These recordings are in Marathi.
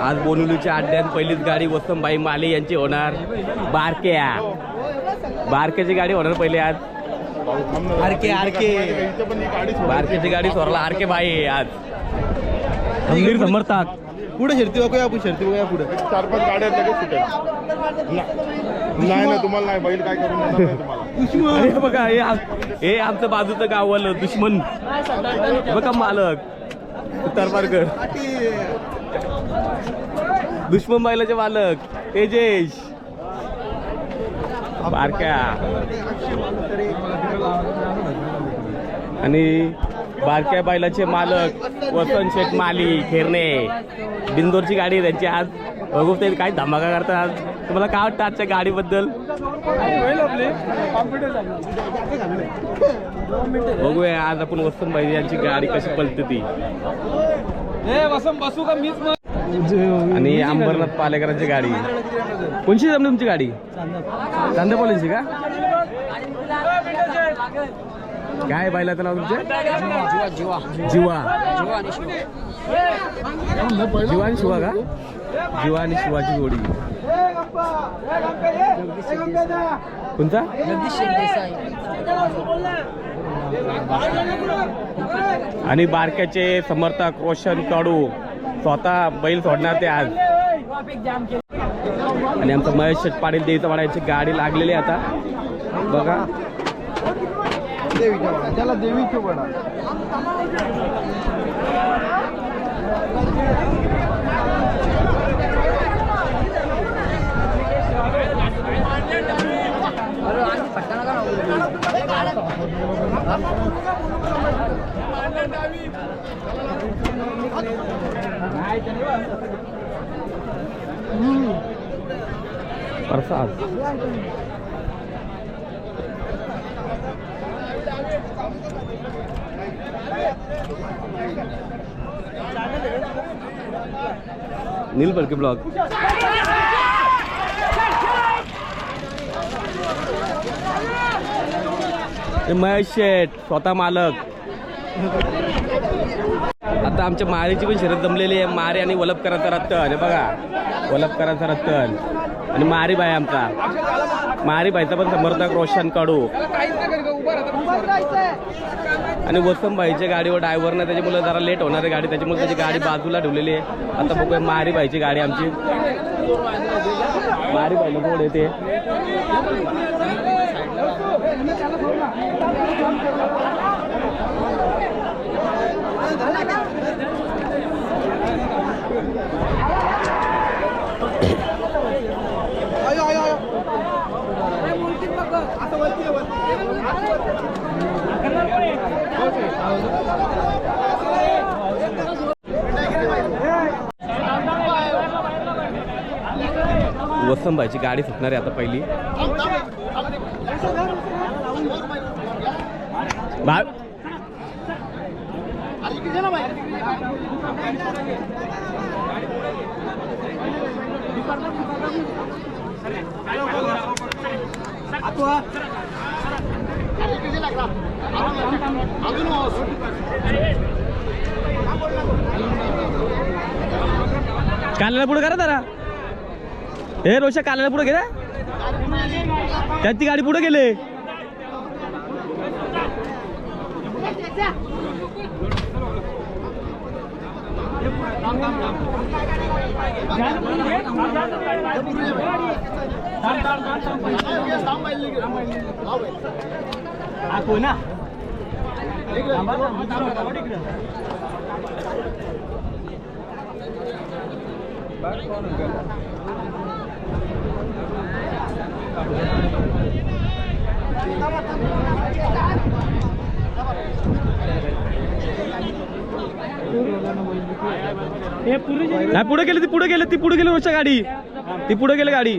आज बोनुलीच्या अड्ड्यात पहिलीच गाडी वसंतबाई माले यांची होणार. बारक्या बारक्याची गाडी होणार पहिले आज. RK RK. बारक्याची गाडी स्वराला आरके बाई आज. खंबीर समर्थक. पुढे शर्ती बघूया आपण शर्ती बघूया पुढे. चार पाच गाड्या लगेच सुटेल. नाही ना तुम्हाला नाही बैल काय करून देणार नाही तुम्हाला. अरे बघा हे आम- हे आमचं बाजूचं गाववालं दुश्मन. बघा मालक. तरबारकर दुश्मन बैलाचे मालक तेजेश. बारक्या. आणि बारक्या बैलाचे मालक वसंत शेठ माली खेरणे बिंदोरची गाडी आहे त्यांची आज. बघू ते काय धमाका करतात आज. तुम्हाला काय वाटतं आजच्या गाडीबद्दल? बघूया आज आपण वसंत भाई यांची गाडी कशी पलते ती बसू का? मीच आणि अंबरनाथ पालेकरांची गाडी. कोणची जमली तुमची गाडी? चांदेपोलींची का? काय बैलाचं नाव तुमचे? जीवा जीवा. आणि शिवा. का? जीवा आणि शिवाची जोडी. कोणता? आणि बारक्याचे समर्थक रोशन कडू. स्वतः बैल सोडणार ते आज. आणि आमचं महेश पाटील देवीचा वाड्याची गाडी लागलेली आता. बघा. देवीच्या वडा त्याला देवीच्या वडा प्रसाद। नील बडके ब्लॉक. हे महेश शेठ स्वतः मालक. आता आमच्या मारीची पण शर्यत जमलेली आहे. मारी आणि वलपकरांचा रत्तन. हे बघा. वलपकरांचा रत्तन. आणि मारी बाई आमचा. मारी बाईचा पण समर्थक रोशन कडू. आणि वसंत बाईच्या गाडीवर ड्रायव्हर नाही त्याच्यामुळे जरा लेट होणार आहे गाडी त्याच्यामुळे त्याची गाडी बाजूला ठेवलेली आहे. आता बघूया मारी बाईची गाडी आमची. मारी बाईला कोण येते वसंत गाडी सुटणार आहे आता पहिली. बा पुढे करा जरा. हे रोशा कानाला पुढे गेला त्यात ती गाडी पुढे गेले. नाही पुढे गेले ती पुढे गेले ती पुढे गेली रोशा गाडी. ती पुढे गेली गाडी.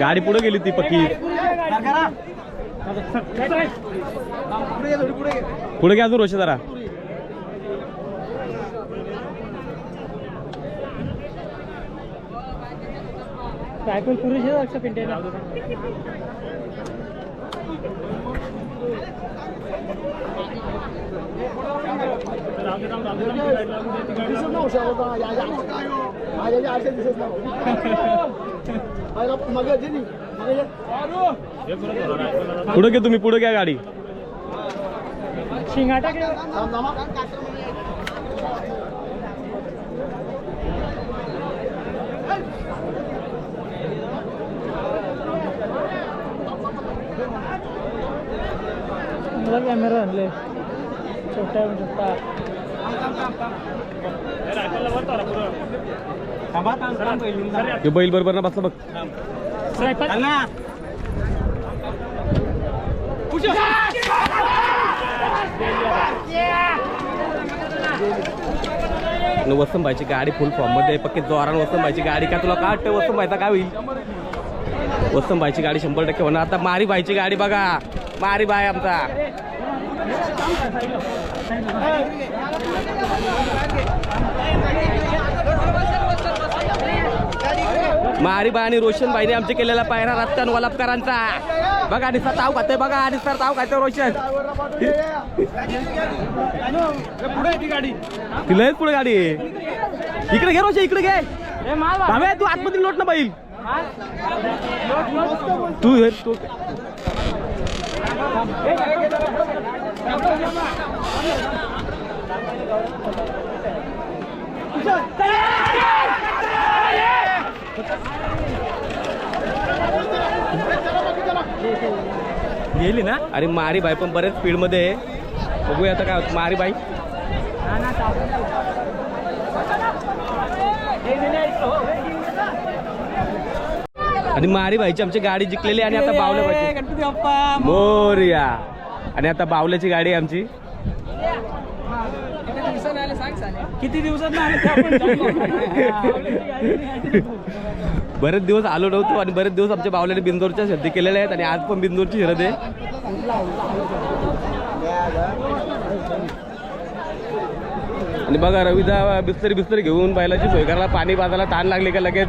गाडी पुढे गेली ती पक्की. पुढे घ्या अजून रोशे जरा. सायकल पुरुष पिंटे आहे लक्ष पिंटे पुढे घे तुम्ही पुढे घ्या गाडी. शिंगाटा मला कॅमेरा आणले. छोटा छोटा हे बैल बरोबर ना बसला बघ. आणि वसंतभाईची गाडी फुल फॉर्ममध्ये. पक्के जोरान वसंतभाईची गाडी. का तुला काय वाटतं वसंतभाईचा काय होईल? वसंतभाईची गाडी शंभर टक्के होणार. आता मारी बाईची गाडी बघा. मारी बाय आमचा. मारी बाई आणि रोशन भाईने आमचे केलेला पायरा रत्तन वलपकरांचा. बघा निसा ताव खाते बघा आणि सर ताव खाते रोशन. तिला पुढे गाडी इकडे घे रोशन इकडे घे. तू आतमध्ये लोट ना बैल. तू हे तू गेली ना? अरे मारी बाई पण बरेच स्पीडमध्ये आहे. बघूया आता काय होतं. मारी बाई. आणि मारी बाईची आमची गाडी जिंकलेली आणि आता बावल्या बाप्पा मोरया. आणि आता बावल्याची गाडी आहे आमची. किती दिवसात बरेच दिवस आलो नव्हतो आणि बरेच दिवस आमच्या बावल्याने बिंदोरच्या शर्दी केलेल्या आहेत आणि आज पण बिंदोरची शर्यत आहे. आणि बघा रविदा बिस्तरी बिस्तरी घेऊन बैलाची सोय करायला पाणी बाजायला ताण लागली का लगेच?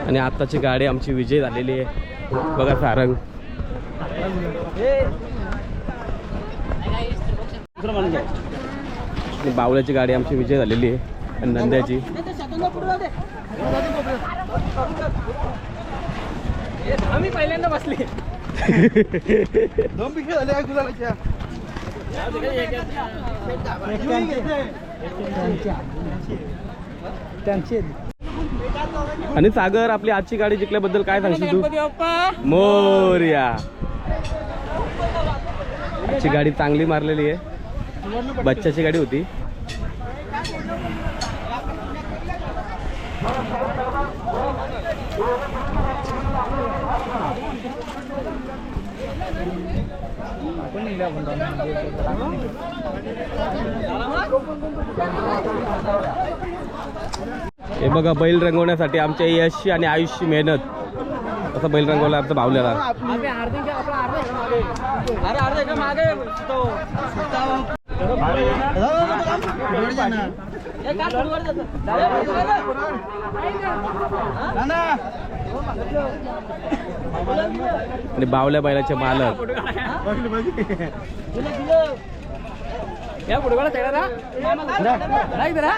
आणि आत्ताची गाडी आमची विजय झालेली आहे. बघा सारंग. आणि बावल्याची गाडी आमची विजय झालेली आहे आणि नंद्याची. आम्ही पहिल्यांदा बसले दोन पिशे झाले काय गुलालाच्या त्यांचे. आणि सागर आपली आजची गाडी जिंकल्याबद्दल काय सांगशील तू? मोर्या. आजची गाडी चांगली मारलेली आहे. बच्चाची गाडी होती. हे बघा बैल रंगवण्यासाठी आमच्या यशची आणि आयुषची मेहनत. असं बैल रंगवला आमचा तो आणि बावल्या बैलाचे मालक. या पुढे बघा साईडला राईट जरा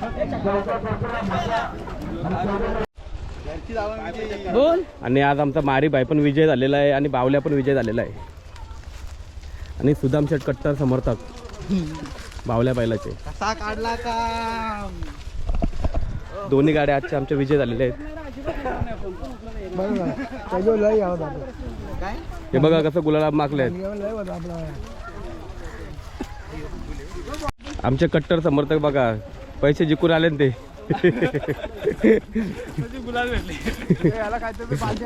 बोल आणि आज आमचा मारी भाई पण विजय झालेला आहे आणि बावल्या पण विजय झालेला आहे. आणि सुदाम शेट कट्टर समर्थक. बावल्या बैलाचे. कसा काढला का दोन्ही गाड्या आजच्या आमच्या विजय झालेल्या आहेत. काय? हे बघा कसं गुलाला मागले आहेत. आमचे कट्टर समर्थक बघा. पैसे जिंकून आले ना ते. याला काय तर पाहिजे